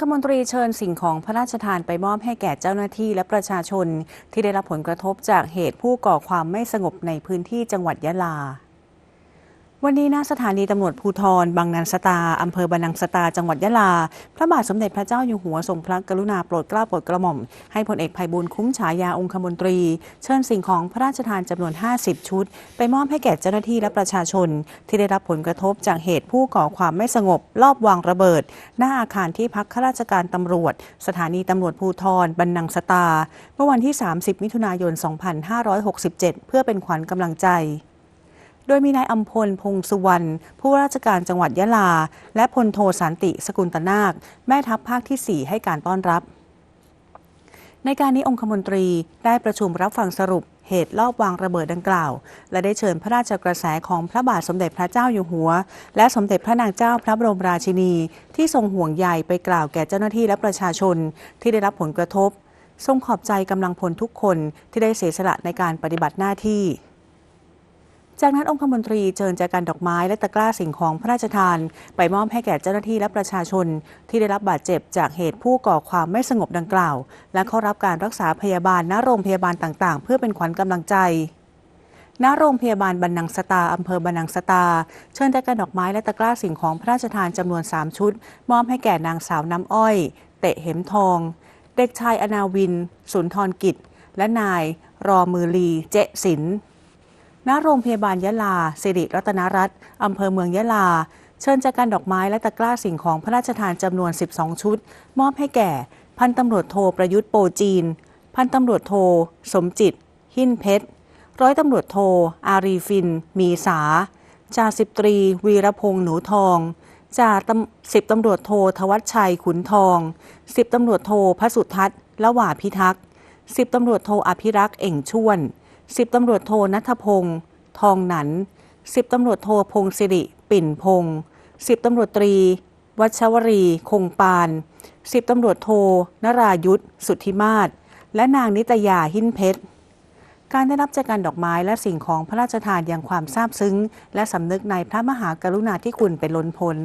คมนตรีเชิญสิ่งของพระราชทานไปมอบให้แก่เจ้าหน้าที่และประชาชน ที่ได้รับผลกระทบจากเหตุผู้ก่อความไม่สงบในพื้นที่จังหวัดยะลา วันนี้หน้าสถานีตำรวจภูธรบางนันสตาอำเภอบานังสตา จังหวัดยะลา พระบาทสมเด็จพระเจ้าอยู่หัวทรงพระกรุณาโปรดเกล้าโปรดกระหม่อม ให้พลเอกภัยบูลย์คุ้มฉายาองคมนตรี เชิญสิ่งของพระราชทานจำนวน 50 ชุด ไปมอบให้แก่เจ้าหน้าที่และประชาชน ที่ได้รับผลกระทบจากเหตุผู้ก่อความไม่สงบ ลอบวางระเบิด หน้าอาคารที่พักข้าราชการตำรวจ สถานีตำรวจภูธรบรรนังสตา เมื่อวันที่ 30 มิถุนายน 2567 เพื่อเป็นขวัญกำลังใจ โดยมีนายอัมพลพงสุวรรณผู้ว่าราชการจังหวัดยะลา และพลโทสันติสกุลตนาค แม่ทัพภาคที่ 4 ให้การต้อนรับ ในการนี้องคมนตรีได้ประชุมรับฟังสรุปเหตุลอบวางระเบิดดังกล่าว และได้เชิญพระราชกระแสของพระบาทสมเด็จพระเจ้าอยู่หัว และสมเด็จพระนางเจ้าพระบรมราชินี ที่ทรงห่วงใยไปกล่าวแก่เจ้าหน้าที่และประชาชน ที่ได้รับผลกระทบ ทรงขอบใจกำลังพลทุกคนที่ได้เสียสละในการปฏิบัติหน้าที่ จากนั้นองคมนตรีเชิญแจกันดอกไม้และตะกร้าสิ่งของพระราชทาน ไปมอบให้แก่เจ้าหน้าที่และประชาชน ที่ได้รับบาดเจ็บจากเหตุผู้ก่อความไม่สงบดังกล่าว และเข้ารับการรักษาพยาบาลณโรงพยาบาลต่างๆ เพื่อเป็นขวัญกำลังใจณโรงพยาบาลบันนังสตา อำเภอบันนังสตา เชิญแจกันดอกไม้และตะกร้าสิ่งของพระราชทานจำนวน 3 ชุด มอบให้แก่นางสาวน้ำอ้อย เตะเหมทอง เด็กชายอนาวิน สุนทรกิจ และนาย รอมือลี เจสิน ณโรงพยาบาลยะลาสิริรัตนรัตน์อำเภอเมืองยะลา เชิญจากการดอกไม้และตะกร้าสิ่งของพระราชทานจำนวน 12 ชุด มอบให้แก่ พันตำรวจโทประยุทธ์โปจีน พันตำรวจโท สมจิต หินเพชร ร้อยตำรวจโท อารีฟิน มีสา จ่าสิบตรี วีรพงษ์หนูทองจ่าสิบตำรวจโททวัชชัยขุนทอง สิบตำรวจโทพระสุทัศน์ละหว่าพิทักษ์สิบตำรวจโทอภิรักษ์เอ่งชวน สิบตำรวจโทนัทพงษ์ทองหนันสิบตำรวจโทพงศิริ ปิ่นพงษ์สิบตำรวจตรี วัชวรี คงปานสิบตำรวจโทนรายุทธสุทธิมาศและนางนิตยาหินเพชร การได้รับจากการดอกไม้และสิ่งของพระราชทานอย่างความซาบซึ้ง และสำนึกในพระมหากรุณาธิคุณเป็นล้นพ้น